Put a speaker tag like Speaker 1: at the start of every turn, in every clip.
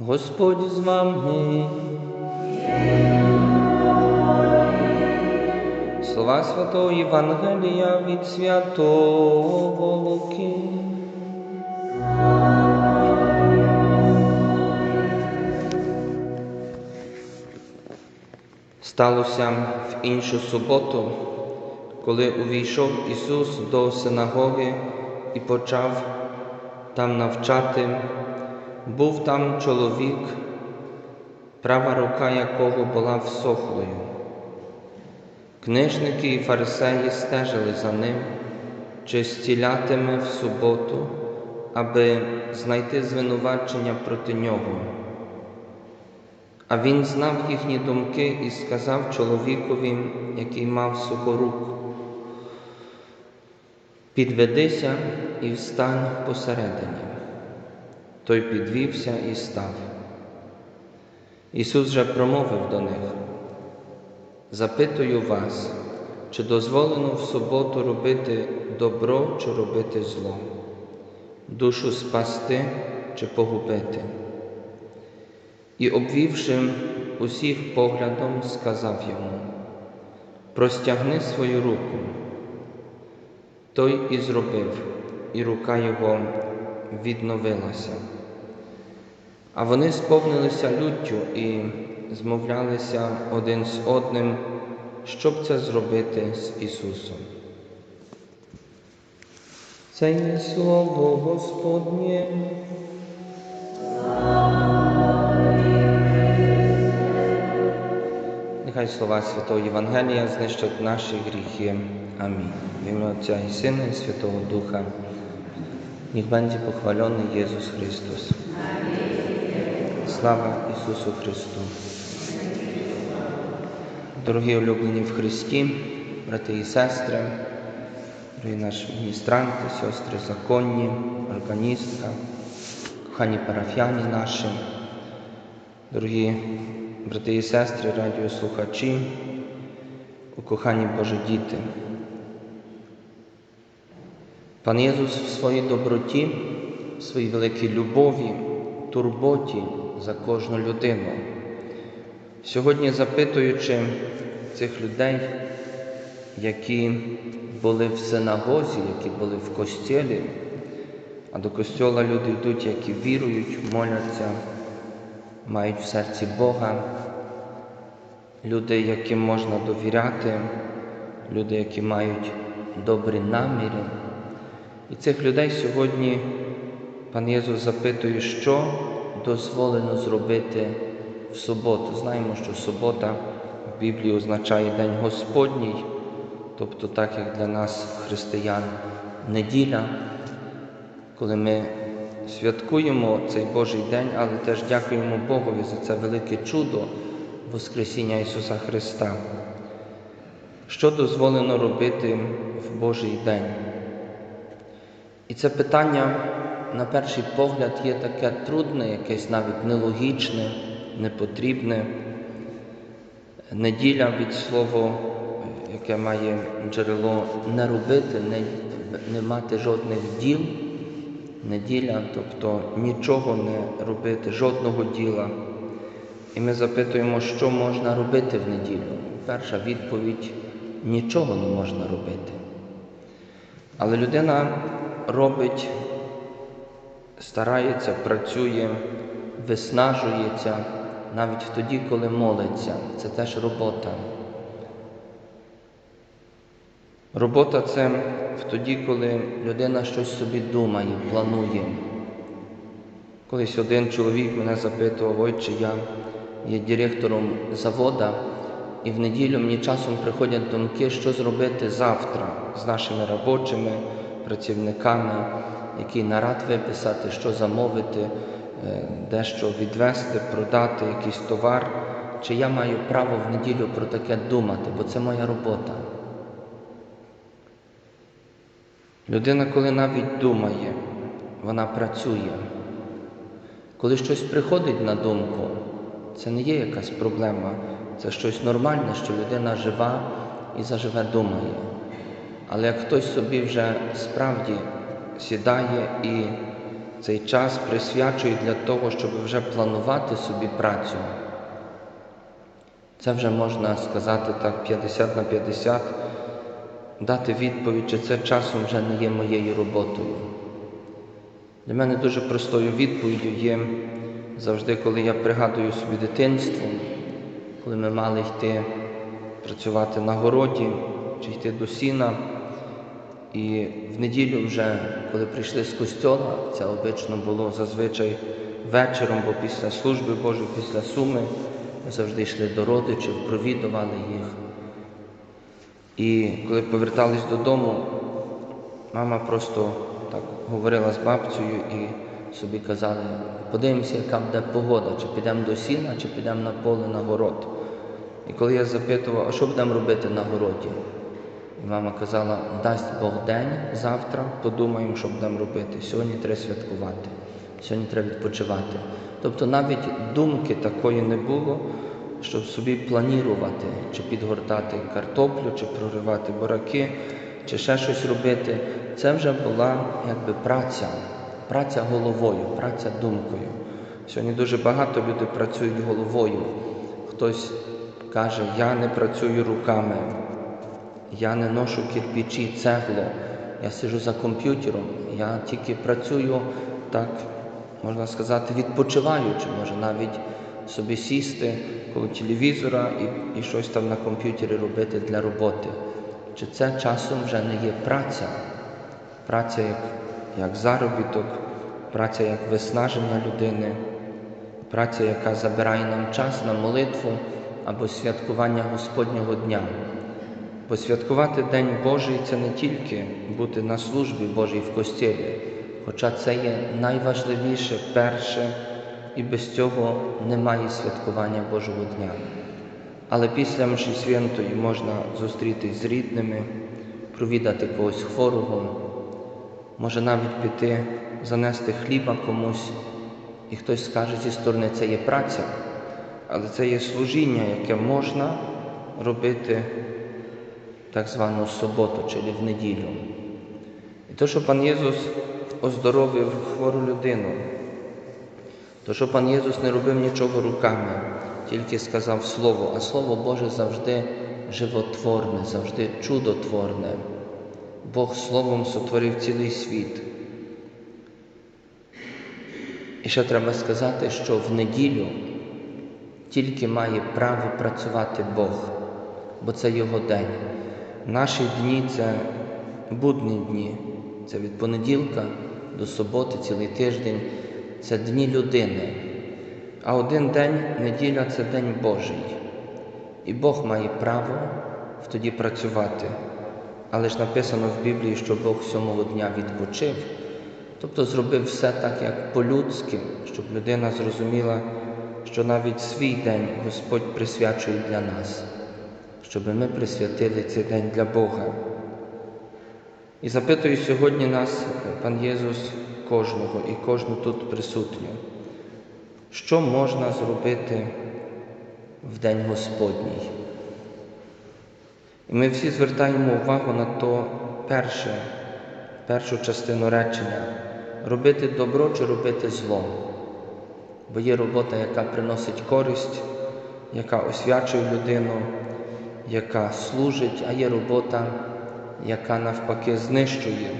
Speaker 1: Господь з вами. Слова Святого Євангелія від Святого Луки. Сталося в іншу суботу, коли увійшов Ісус до синагоги і почав там навчати, був там чоловік, права рука якого була всохлою. Книжники і фарисеї стежили за ним, чи зцілятиме в суботу, аби знайти звинувачення проти нього. А він знав їхні думки і сказав чоловікові, який мав суху руку, підведися і встань посередині. Той підвівся і став. Ісус же промовив до них, запитую вас, чи дозволено в суботу робити добро чи робити зло, душу спасти чи погубити. І, обвівши усіх поглядом, сказав йому, простягни свою руку. Той і зробив, і рука його відновилася. А вони сповнилися люттю і змовлялися один з одним, щоб це зробити з Ісусом. Це є слово Господнє. Нехай слова Святого Євангелія знищать наші гріхи. Амінь. В ім'я Отця і Сина, і Святого Духа. Niech będzie pochwalony Jezus Chrystus. Слава Ісусу Христу. Дорогі улюблені в Христі, брати і сестри, дорогі наші міністранти, сестри законні, органістка, кохані парафіяни наші, дорогі брати і сестри, радіослухачі, ukохані Божі діти. Пан Єсус в своїй доброті, в своїй великій любові, турботі за кожну людину. Сьогодні запитуючи цих людей, які були в синагозі, які були в костілі, а до костьола люди йдуть, які вірують, моляться, мають в серці Бога, люди, яким можна довіряти, люди, які мають добрі наміри. І цих людей сьогодні пан Єсус запитує, що дозволено зробити в суботу. Знаємо, що субота в Біблії означає День Господній, тобто так як для нас, християн, неділя, коли ми святкуємо цей Божий день, але теж дякуємо Богові за це велике чудо Воскресіння Ісуса Христа. Що дозволено робити в Божий день? І це питання, на перший погляд, є таке трудне, якесь навіть нелогічне, непотрібне. Неділя від слова, яке має джерело не робити, не, не мати жодних діл. Неділя, тобто нічого не робити, жодного діла. І ми запитуємо, що можна робити в неділю. Перша відповідь нічого не можна робити. Але людина робить, старається, працює, виснажується навіть тоді, коли молиться. Це теж робота. Робота це тоді, коли людина щось собі думає, планує. Колись один чоловік мене запитував, ой, чи я є директором завода, і в неділю мені часом приходять думки, що зробити завтра з нашими робочими працівниками, який нарад виписати, що замовити, дещо відвести, продати, якийсь товар. Чи я маю право в неділю про таке думати, бо це моя робота. Людина, коли навіть думає, вона працює. Коли щось приходить на думку, це не є якась проблема, це щось нормальне, що людина жива і заживе думає. Але як хтось собі вже справді сідає і цей час присвячують для того, щоб вже планувати собі працю. Це вже можна сказати так 50 на 50, дати відповідь, чи це часом вже не є моєю роботою. Для мене дуже простою відповіддю є завжди, коли я пригадую собі дитинство, коли ми мали йти працювати на городі чи йти до сіна. І в неділю вже, коли прийшли з костьола, це обично було зазвичай вечором, бо після служби Божої, після суми, ми завжди йшли до родичів, провідували їх. І коли повертались додому, мама просто так говорила з бабцею і собі казали, подивимося, яка буде погода, чи підемо до сіна, чи підемо на поле на город. І коли я запитував, а що будемо робити на городі? Мама казала, дасть Бог день завтра, подумаємо, що будемо робити. Сьогодні треба святкувати, сьогодні треба відпочивати. Тобто навіть думки такої не було, щоб собі планувати, чи підгортати картоплю, чи проривати бураки, чи ще щось робити. Це вже була якби праця, праця головою, праця думкою. Сьогодні дуже багато людей працюють головою. Хтось каже, я не працюю руками. Я не ношу кирпичі, цегло, я сиджу за комп'ютером, я тільки працюю так, можна сказати, відпочиваючи, може навіть собі сісти коло телевізора і, і щось там на комп'ютері робити для роботи. Чи це часом вже не є праця? Праця як, як заробіток, праця як виснаження людини, праця, яка забирає нам час на молитву або святкування Господнього дня. Бо святкувати День Божий це не тільки бути на службі Божій в костілі, хоча це є найважливіше перше, і без цього немає святкування Божого Дня. Але після мші святої можна зустрітись з рідними, провідати когось хворого, може навіть піти, занести хліба комусь, і хтось скаже зі сторони, це є праця, але це є служіння, яке можна робити так звану суботу, чи в неділю. І то, що пан Єсус оздоровив хвору людину, то, що пан Єсус не робив нічого руками, тільки сказав Слово, а Слово Боже завжди животворне, завжди чудотворне. Бог Словом сотворив цілий світ. І ще треба сказати, що в неділю тільки має право працювати Бог, бо це Його день. Наші дні це будні дні, це від понеділка до суботи, цілий тиждень, це дні людини. А один день, неділя це День Божий. І Бог має право тоді працювати. Але ж написано в Біблії, що Бог сьомого дня відпочив, тобто зробив все так, як по-людськи, щоб людина зрозуміла, що навіть свій день Господь присвячує для нас щоб ми присвятили цей день для Бога. І запитую сьогодні нас, пан Єсус, кожного і кожну тут присутню, що можна зробити в День Господній? І ми всі звертаємо увагу на то перше, першу частину речення робити добро чи робити зло. Бо є робота, яка приносить користь, яка освячує людину, яка служить, а є робота, яка навпаки знищує,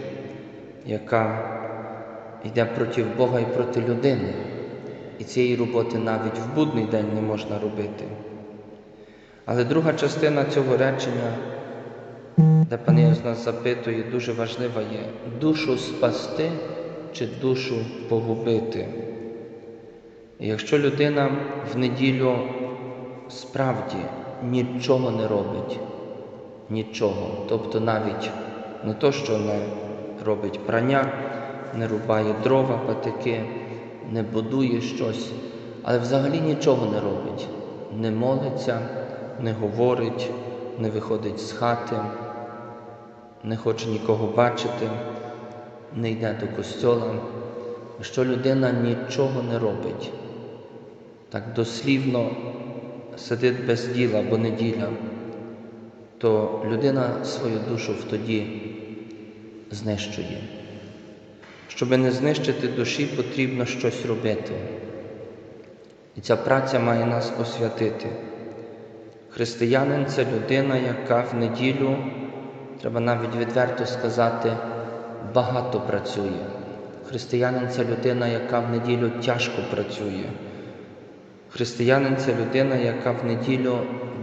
Speaker 1: яка йде проти Бога і проти людини. І цієї роботи навіть в будний день не можна робити. Але друга частина цього речення, де пан Єс нас запитує, дуже важлива є душу спасти чи душу погубити. І якщо людина в неділю справді нічого не робить, нічого. Тобто навіть не то, що не робить прання, не рубає дрова, патики, не будує щось, але взагалі нічого не робить, не молиться, не говорить, не виходить з хати, не хоче нікого бачити, не йде до костьола. Що людина нічого не робить, так дослівно сидить без діла, бо неділя, то людина свою душу тоді знищує. Щоб не знищити душі, потрібно щось робити. І ця праця має нас освятити. Християнин це людина, яка в неділю, треба навіть відверто сказати, багато працює. Християнин це людина, яка в неділю тяжко працює. Християнин це людина, яка в неділю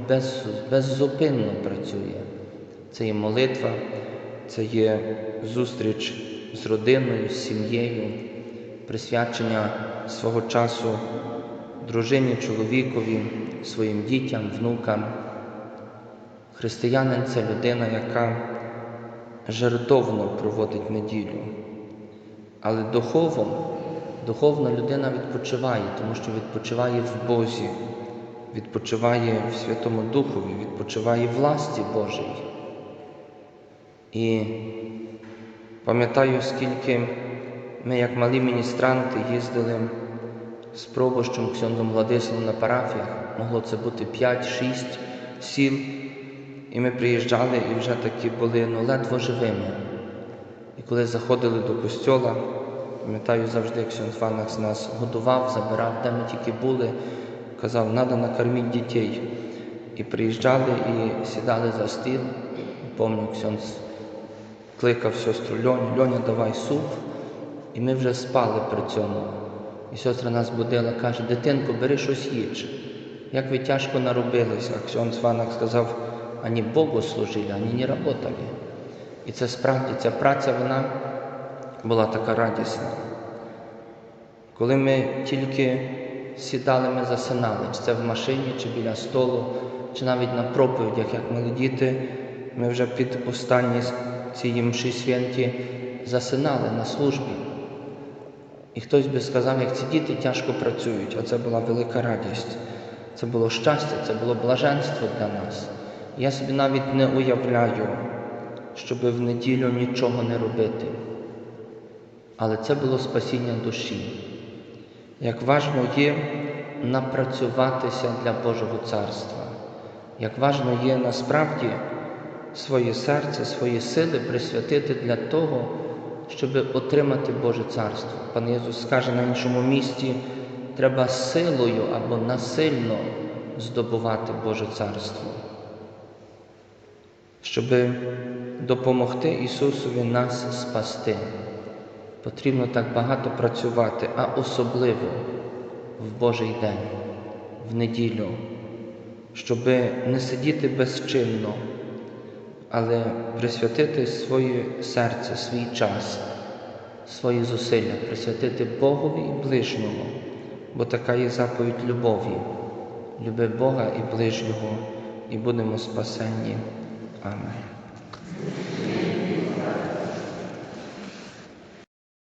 Speaker 1: без, беззупинно працює. Це є молитва, це є зустріч з родиною, з сім'єю, присвячення свого часу дружині, чоловікові, своїм дітям, внукам. Християнин це людина, яка жертовно проводить неділю. Але духовна людина відпочиває, тому що відпочиває в Бозі, відпочиває в Святому Духові, відпочиває в власті Божій. І пам'ятаю, скільки ми, як малі міністранти, їздили з пробощем Ксьондом Владиславом на парафіях, могло це бути 5-6 сіл, і ми приїжджали і вже такі були ну, ледве живими. І коли заходили до костьола, пам'ятаю завжди, як Ксьонд Фанакс нас годував, забирав, де ми тільки були, казав, треба накормити дітей. І приїжджали і сідали за стіл. Пам'ятаю, Ксьонд кликав сестру Льоню, Льоня, давай суп. І ми вже спали при цьому. І сестра нас будила, каже, дитинко, бери щось їж. Як ви тяжко наробилися, Ксьон Сванак сказав, ані Богу служили, ані не работали. І це справді ця праця вона була така радісна. Коли ми тільки сідали, ми засинали, чи це в машині, чи біля столу, чи навіть на проповідях, як мали діти, ми вже під останні ці мші святі засинали на службі. І хтось би сказав, як ці діти тяжко працюють, а це була велика радість, це було щастя, це було блаженство для нас. Я собі навіть не уявляю, щоб в неділю нічого не робити. Але це було спасіння душі. Як важно є напрацюватися для Божого Царства, як важно є насправді своє серце, свої сили присвятити для того, щоб отримати Боже Царство. Пан Ісус скаже на іншому місці, треба силою або насильно здобувати Боже Царство. Щоб допомогти Ісусові нас спасти, потрібно так багато працювати, а особливо в Божий день, в неділю, щоб не сидіти безчинно, але присвятити своє серце, свій час, свої зусилля, присвятити Богові і ближньому, бо така є заповідь любові. Люби Бога і ближнього, і будемо спасені. Amen.